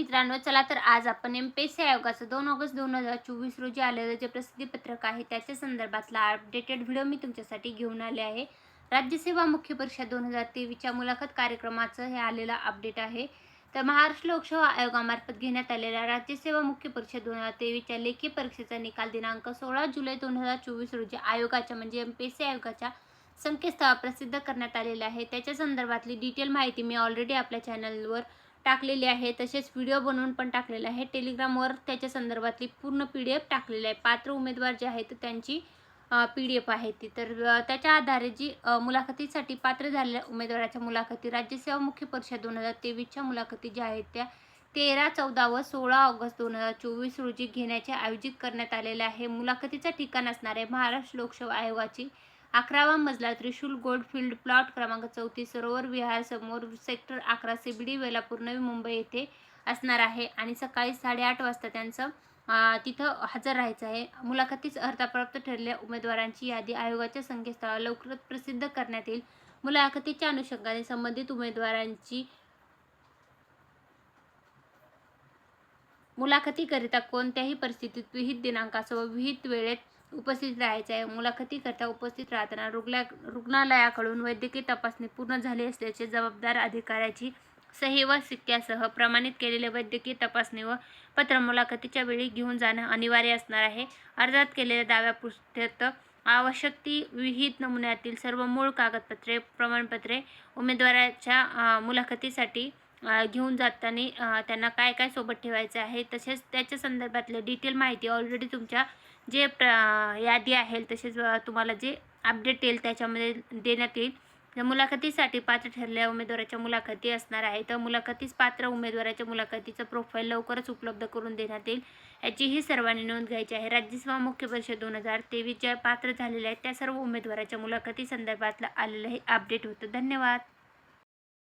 मित्रांनो चला तर आज आपण एम पी एस सी आयोगाचं दोन ऑगस्ट दोन हजार चोवीस रोजी आलेलं जे प्रसिद्धीपत्रक आहे त्याच्या संदर्भातला अपडेटेड व्हिडिओ मी तुमच्यासाठी घेऊन आले आहे. राज्यसेवा मुख्य परीक्षा दोन हजार तेवीसच्या मुलाखत कार्यक्रमाचं हे आलेलं अपडेट आहे. तर महाराष्ट्र लोकसेवा आयोगामार्फत घेण्यात आलेल्या राज्यसेवा मुख्य परीक्षा दोन हजार तेवीसच्या लेखी परीक्षेचा निकाल दिनांक सोळा जुलै दोन हजार चोवीस रोजी आयोगाच्या म्हणजे एम पी एस सी आयोगाच्या संकेतस्थळावर प्रसिद्ध करण्यात आलेला आहे. त्याच्या संदर्भातली डिटेल माहिती मी ऑलरेडी आपल्या चॅनलवर टाकलेली आहे तसेच व्हिडिओ बनवून पण टाकलेला आहे. टेलिग्रामवर त्याच्या संदर्भातली पूर्ण पी डी एफ टाकलेली आहे. पात्र उमेदवार जे आहेत त्यांची पी डी एफ आहे ती. तर त्याच्या आधारे जी मुलाखतीसाठी पात्र झालेल्या उमेदवाराच्या मुलाखती राज्यसेवा मुख्य परीक्षा दोन हजार तेवीसच्या मुलाखती ज्या आहेत त्या तेरा चौदा व सोळा ऑगस्ट दोन हजार चोवीस रोजी घेण्याचे आयोजित करण्यात आलेले आहे. मुलाखतीचं ठिकाण असणारे महाराष्ट्र लोकसेवा आयोगाची अकरावा मजला त्रिशूल गोल्डफील्ड प्लॉट क्रमांक चौतीस सरोवर विहार समोर सेक्टर अकरा सीबीडी वेलापूर नवी मुंबई येथे असणार आहे. आणि सकाळी साडेआठ वाजता त्यांचं तिथं हजर राहायचं आहे. मुलाखतीस अर्हताप्राप्त ठरलेल्या उमेदवारांची यादी आयोगाच्या संकेतस्थळावर लवकरच प्रसिद्ध करण्यात येईल. मुलाखतीच्या अनुषंगाने संबंधित उमेदवारांची मुलाखतीकरिता कोणत्याही परिस्थितीत विहित दिनांकासह विहित वेळेत उपस्थित राहायचे आहे. मुलाखतीकरिता उपस्थित राहताना रुग्ला रुग्णालयाकडून वैद्यकीय तपासणी पूर्ण झाली असल्याचे जबाबदार अधिकाऱ्याची सही व सिक्क्यासह प्रमाणित केलेले वैद्यकीय तपासणी व पत्र मुलाखतीच्या वेळी घेऊन जाणं अनिवार्य असणार आहे. अर्जात केलेल्या दाव्यापुरत आवश्यक ती विहित नमुन्यातील सर्व मूळ कागदपत्रे प्रमाणपत्रे उमेदवाराच्या मुलाखतीसाठी घेऊन जाताना त्यांना काय काय सोबत ठेवायचं आहे तसेच त्याच्या संदर्भातले डिटेल माहिती ऑलरेडी तुमच्या जे प्र यादी आहे तसेच तुम्हाला जे अपडेट येईल त्याच्यामध्ये देण्यात येईल. तर मुलाखतीसाठी पात्र ठरलेल्या उमेदवाराच्या मुलाखती असणार आहे. तर मुलाखतीस पात्र उमेदवाराच्या मुलाखतीचं प्रोफाईल लवकरच उपलब्ध करून देण्यात येईल. याचीही सर्वांनी नोंद घ्यायची आहे. राज्यसभा मुख्य परिषद दोन हजार तेवीस ज्या पात्र झालेल्या आहेत त्या सर्व उमेदवाराच्या मुलाखती संदर्भातलं आलेलं हे अपडेट होतं. धन्यवाद.